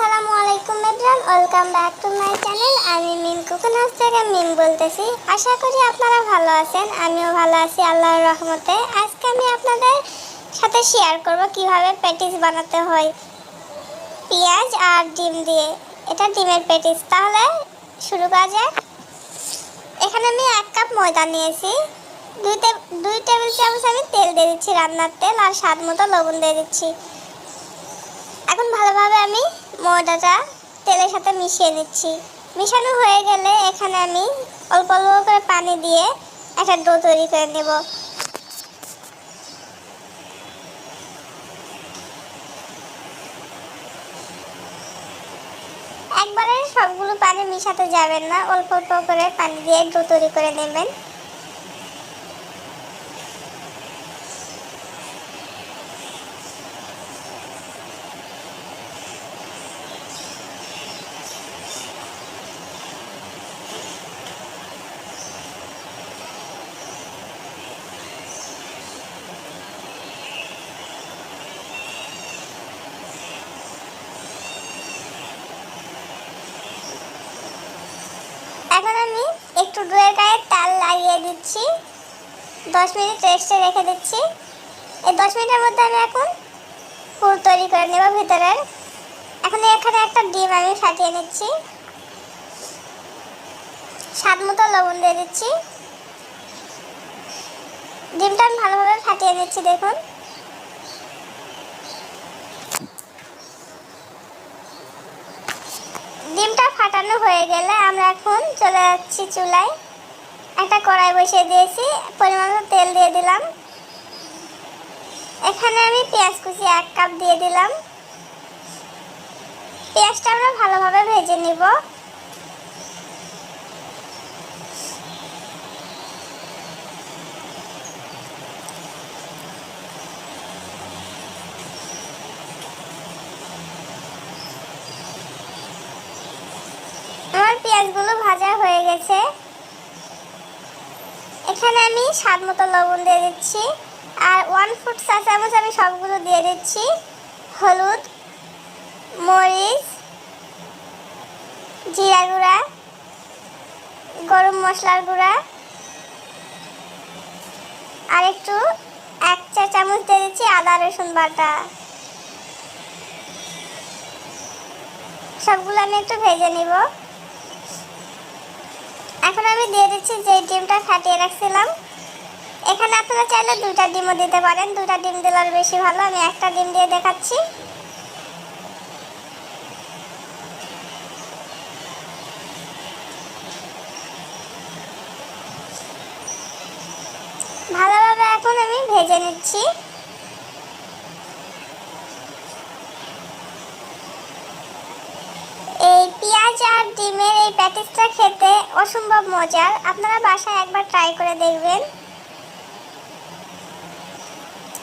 আসসালামু আলাইকুম everyone welcome back to my channel আমি মিম কুকুনাস থেকে মিম বলতেছি। আশা করি আপনারা ভালো আছেন, আমিও ভালো আছি আল্লাহর রহমতে। আজকে আমি আপনাদের সাথে শেয়ার করব কীভাবে প্যাটিস বানাতে হয়। পেঁয়াজ আর ডিম দিয়ে। এটা ডিমের প্যাটিস তাহলে শুরু করা যাক। এখানে আমি এক কাপ ময়দা নিয়েছি। দুই দুই টেবিল চামচ আমি তেল দিয়ে দিচ্ছি রান্নার তেল আর স্বাদ মতো লবণ দিয়ে দিচ্ছি। এখন ভালোভাবে আমি ময়দাটা তেলের সাথে মিশিয়ে নিচ্ছি মিশানো হয়ে গেলে এখানে আমি অল্প অল্প করে পানি দিয়ে একটা ডো তৈরি করে নেব। একবারে সবগুলো পানি মিশাতে যাবেন না, অল্প অল্প করে পানি দিয়ে ডো তৈরি করে নেবেন এখন আমি একটু ডোয়ের গায়ে তাল লাগিয়ে দিচ্ছি। দশ মিনিট রেস্টে রেখে দিচ্ছি। এই দশ মিনিটের মধ্যে আমি এখন ফুল তৈরি করে নেব ভিতরের। এখন এখানে একটা ডিম আমি ফাটিয়ে নিচ্ছি। স্বাদ মতো লবণ দিয়ে দিচ্ছি। ডিমটা আমি ভালোভাবে ফাটিয়ে নিচ্ছি, দেখুন। ডিমটা ফাটানো হয়ে গেলে এখন চলে যাচ্ছি চুলায়। একটা কড়াই বসিয়ে দিয়েছি, পরিমাণ তেল দিয়ে দিলাম। এখানে আমি পেঁয়াজ কুচি এক কাপ দিয়ে দিলাম। পেঁয়াজটা আমরা ভালোভাবে ভেজে নিব আমার পেঁয়াজগুলো ভাজা হয়ে গেছে। এখানে আমি স্বাদ মতো লবণ দিয়ে দিচ্ছি। আর ওয়ান ফুট চা চামচ আমি সবগুলো দিয়ে দিচ্ছি। হলুদ, মরিচ, জিরা গুঁড়া, গরম মশলার গুঁড়া। আর একটু এক চা চামচ দিয়ে দিচ্ছি আদা, রসুন বাটা। সবগুলো আমি একটু ভেজে নিব। এখন আমি দিয়ে দিচ্ছি যে ডিমটা ফাটিয়ে রাখছিলাম। এখানে আপনারা চাইলে দুইটা ডিমও দিতে পারেন। দুইটা ডিম দিলে বেশি ভালো। আমি একটা ডিম দিয়ে দেখাচ্ছি। ভালোভাবে এখন আমি ভেজে নিচ্ছি এই পেঁয়াজ আর ডিমের এই প্যাটিসটা খেতে অসম্ভব মজার। আপনারা বাসায় একবার ট্রাই করে দেখবেন।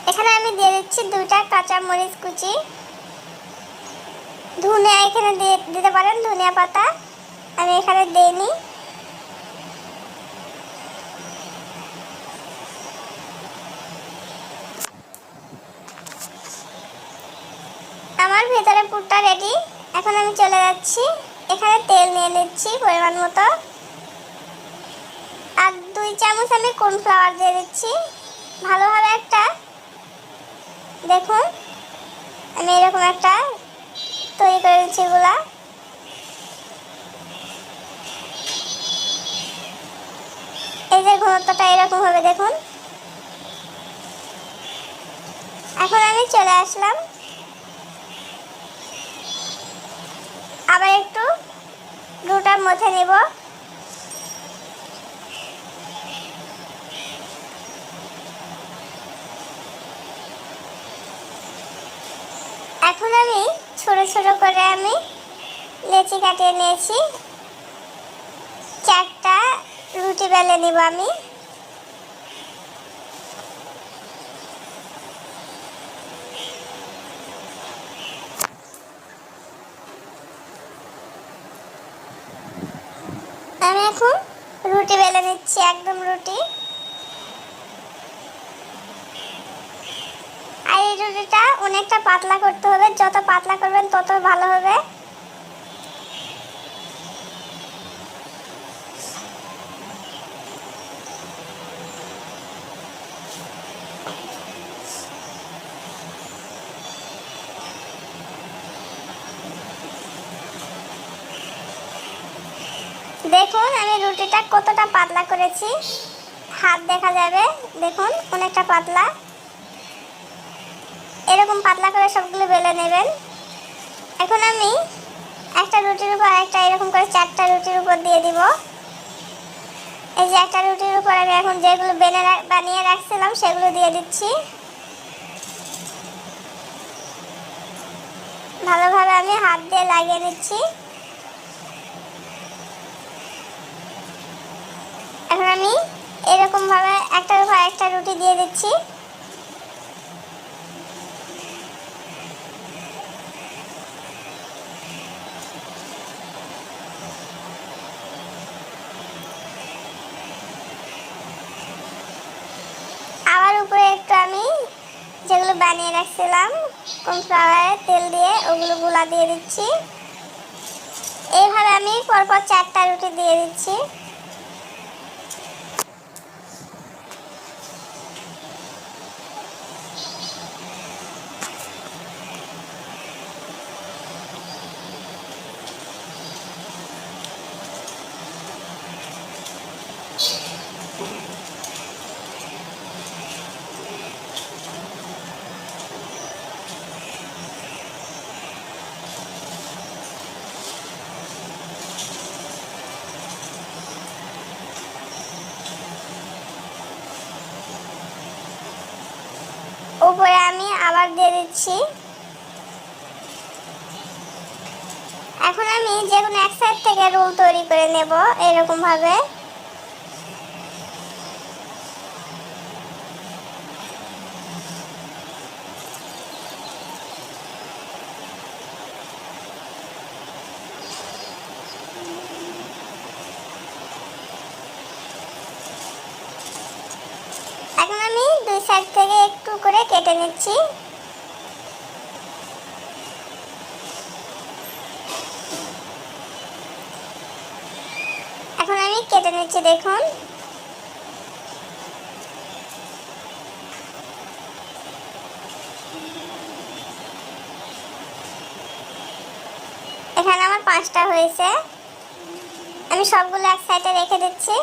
এখানে আমি দিয়ে দিচ্ছি দুটা কাঁচা মরিচ কুচি। ধনিয়া এখানে দিতে পারেন, ধনিয়া পাতা। আমি এখানে দিইনি। আমার ভেতরে পুরটা রেডি এখন আমি চলে যাচ্ছি। এখানে তেল নিয়ে নিচ্ছি পরিমাণ মতো। আর দুই চামচ আমি কর্নফ্লাওয়ার দিয়ে দিচ্ছি। ভালোভাবে একটা, দেখুন, আমি এরকম একটা তৈরি করে দিচ্ছি এগুলা। এই যে ঘনত্বটা এরকম হবে, দেখুন। এখন আমি চলে আসলাম। আবার একটু দুটার মধ্যে নেব। এখন আমি ছোট ছোট করে আমি লেচি কাটিয়ে নিয়েছি। চারটা রুটি বেলে নিব আমি। এখন রুটি বেলে নিচ্ছি, একদম রুটি। আর এই রুটিটা অনেকটা পাতলা করতে হবে, যত পাতলা করবেন তত ভালো হবে। দেখুন, আমি রুটিটা কতটা পাতলা করেছি। হাত দেখা যাবে, দেখুন, অনেকটা পাতলা। এরকম পাতলা করে সবগুলো বেলে নেবেন। এখন আমি একটা রুটির উপর একটা এরকম করে চারটা রুটির উপর দিয়ে দিব। এই যে একটা রুটির উপর আমি এখন যেগুলো বেনে বানিয়ে রাখছিলাম, সেগুলো দিয়ে দিচ্ছি। ভালোভাবে আমি হাত দিয়ে লাগিয়ে নিচ্ছি এখন আমি এরকম ভাবে একটার উপর একটা রুটি দিয়ে দিচ্ছি। আবার উপরে একটু আমি যেগুলো বানিয়ে রাখছিলাম কর্নফ্লাওয়ারের তেল দিয়ে ওগুলো গুলা দিয়ে দিচ্ছি। এইভাবে আমি পরপর চারটা রুটি দিয়ে দিচ্ছি। উপরে আমি আবার দিয়ে দিচ্ছি। এখন আমি যে কোনো এক সাইড থেকে রোল তৈরি করে নেব এরকম এখন আমি দুই সাইড থেকে একটু করে কেটে নিচ্ছি। এখন আমি কেটে নিচ্ছি, দেখুন। এখানে আমার পাঁচটা হয়েছে। আমি সবগুলো এক সাইডে রেখে দিচ্ছি।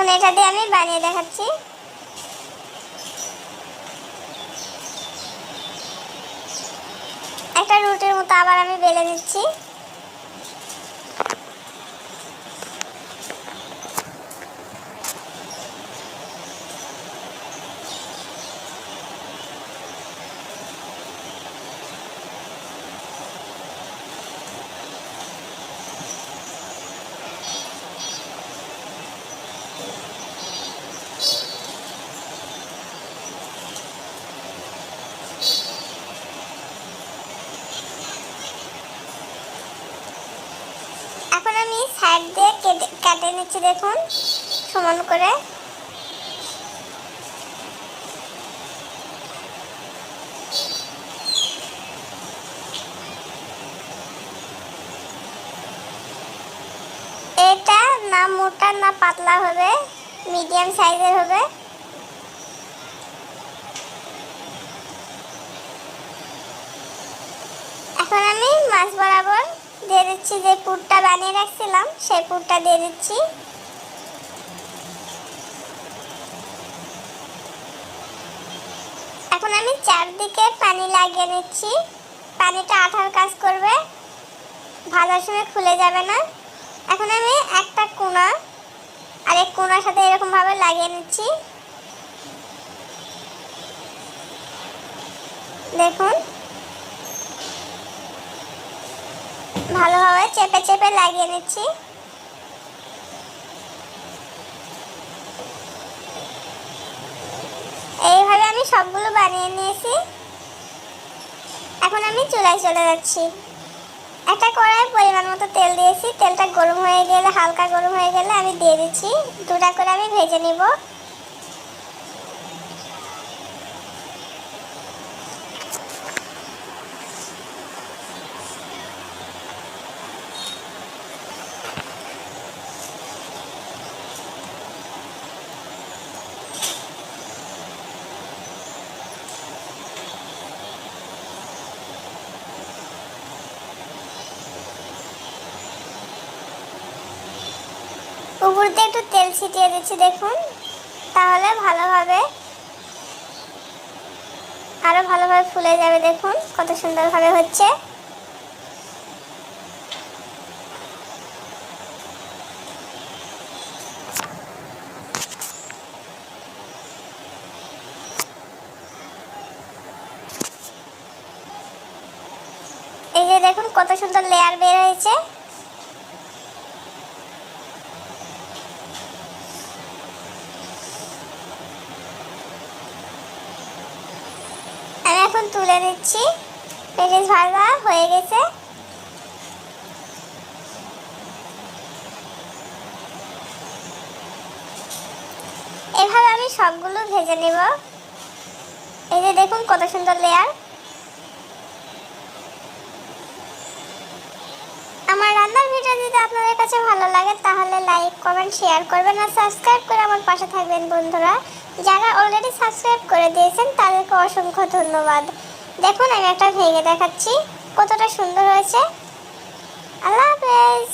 এখন এটা দিয়ে আমি বানিয়ে দেখাচ্ছি। একটা রুটির মতো আবার আমি বেলে নিচ্ছি এখন আমি সাইড দিয়ে কেটে নিচ্ছি দেখুন, সমান করে। এটা না মোটা না পাতলা হবে, মিডিয়াম সাইজের হবে। এখন আমি মাছ বরাবর দিয়ে দিচ্ছি যে পুরটা বানিয়ে রাখছিলাম, সেই পুরটা দিয়ে দিচ্ছি। এখন আমি চারদিকে পানি লাগিয়ে নিচ্ছি। পানিটা আঠার কাজ করবে ভাজার সময় খুলে যাবে না। এখন আমি একটা কোনা আরেক কোনার সাথে এরকম ভাবে লাগিয়ে নিচ্ছি। দেখুন ভালোভাবে চেপে চেপে লাগিয়ে নিচ্ছি। এইভাবে আমি সবগুলো বানিয়ে নিয়েছি। এখন আমি চুলায় চলে যাচ্ছি। একটা কড়াই পরিমাণ মতো তেল দিয়েছি। তেলটা গরম হয়ে গেলে, হালকা গরম হয়ে গেলে আমি দিয়ে দিচ্ছি। দুটা করে আমি ভেজে নিব। দিয়ে একটু তেল ছিটিয়ে দিচ্ছি, দেখুন। তাহলে ভালোভাবে, আরও ভালোভাবে ফুলে যাবে, দেখুন, কত সুন্দরভাবে হচ্ছে। এই যে দেখুন, কত সুন্দর লেয়ার বের হয়েছে আমি এখন তুলে নিচ্ছি। পেটিস ভাজা হয়ে গেছে। এভাবে আমি সবগুলো ভেজে নেব। এই যে দেখুন কত সুন্দর লেয়ার আমার রান্নার ভিডিও যদি আপনাদের কাছে ভালো লাগে, তাহলে লাইক কমেন্ট শেয়ার করবেন আর সাবস্ক্রাইব করে আমার পাশে থাকবেন বন্ধুরা। যারা অলরেডি সাবস্ক্রাইব করে দিয়েছেন, তাদেরকে অসংখ্য ধন্যবাদ। দেখুন, আমি একটা ভেঙে দেখাচ্ছি। কতটা সুন্দর হয়েছে। আল্লাহ হাফেজ।